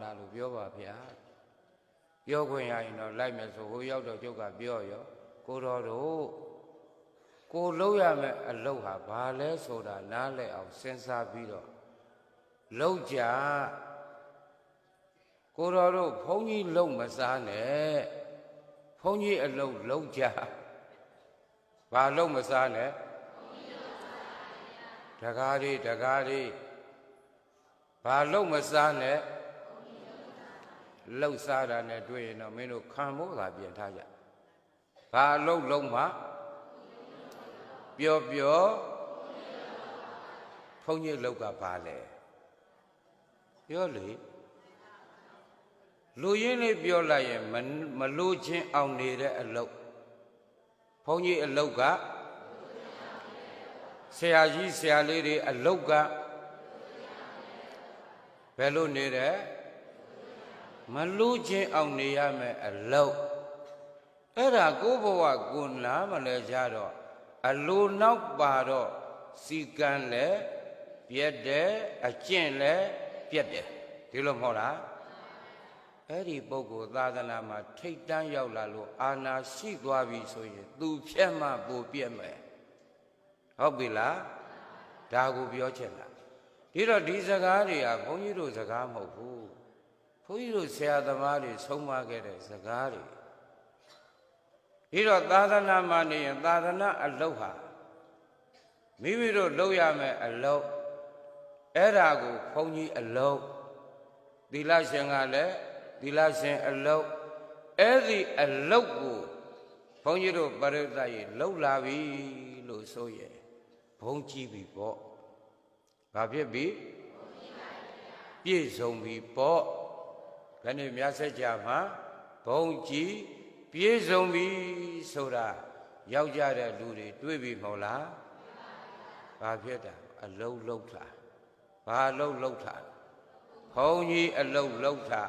လားလို့ပြောပါဗျာပြောခွင့်ရရင်တော့လိုက်မယ်ဆိုဟိုရောက်တော့ကျုပ်ကပြောရောကိုတော်တို့ကိုလုံးရမယ်အလုပ်ဟာဘာလဲဆိုတာနားလည်အောင်စဉ်းစားပြီးတော့လုံးကြကိုတော်တို့ဘုန်းကြီးလုံးမစားနဲ့ဘုန်းကြီးအလုပ်လုံးကြဘာလုံးမစားနဲ့တကားလေးတကားလေးဘာလုံးမစားနဲ့ လှုပ်စားတာနဲ့တွေ့ရင်တော့မင်းတို့ခံဖို့သာပြင်ထားကြဘာလှုပ်လုံးမှပျော်ပျော်ဘုန်းကြီးလောက်ကဘာလဲပြောလေလူရင်းလေးပြောလိုက်ရင်မမလို့ချင်းအောင်နေတဲ့အလုပ်ဘုန်းကြီးအလုပ်ကဆရာကြီးဆရာလေးတွေအလုပ်ကဘယ်လိုနေတယ် မလို့ချင်းအောင်နေရမယ်အလုပ်အဲ့ဒါကိုဘဝကိုနားမလဲကြတော့အလိုနောက်ပါတော့စီကံလဲပြက်တယ်အကျင့်လဲပြက်တယ်ဒီလိုမဟုတ်လားအဲ့ဒီပုဂ္ဂိုလ်သာသနာမှာထိတ်တန်းရောက်လာလို့အာနာရှိသွားပြီဆိုရင် သူဖြက်မှပူပြက်မယ်ဟုတ်ပြီလားဒါကိုပြောချင်တာဒီတော့ဒီစကားတွေကဘုန်းကြီးတို့စကားမဟုတ်ဘူး ဘုန်းကြီးတို့ဆရာသမားတွေဆုံးမခဲ့တဲ့စကားတွေဒီတော့သာသနာမှာနေရင်သာသနာအလုပ်ဟာမိမိတို့လုပ်ရမယ်အလုပ်အဲ့ဒါကိုဘုန်းကြီးအလုပ်သီလရှင်ကလည်းသီလရှင်အလုပ်အဲ့ဒီအလုပ်ကိုဘုန်းကြီးတို့ပရိသတ်ရေလှုပ်လာပြီလို့ဆိုရဲ့ဘုန်းကြီးပြီပေါ့ဘာဖြစ်ပြီပြည့်စုံပြီပေါ့ ခဏမြတ်ဆက်ကြမှာဘုန်းကြီးပြည့်စုံပြီဆိုတာရောက်ကြတဲ့လူတွေတွေ့ပြီမဟုတ်လားဘာဖြစ်တာအလုံးလုံးတာဘာလုံးလုံးတာဘုန်းကြီးအလုံးလုံးတာ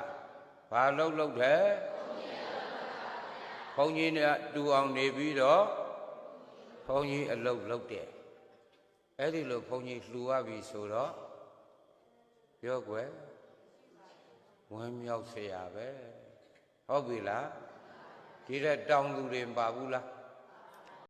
ဘာလုံးလုံးတယ်ဘုန်းကြီးနဲ့တူအောင်နေပြီးတော့ဘုန်းကြီးအလုံးလုံးတယ်အဲ့ဒီလိုဘုန်းကြီးလှူရပြီဆိုတော့ပြောကွယ် ဝမ်းမြောက်เสียရပဲဟုတ်ပြီလားဒီတဲ့တောင်သူတွေမပါဘူးလား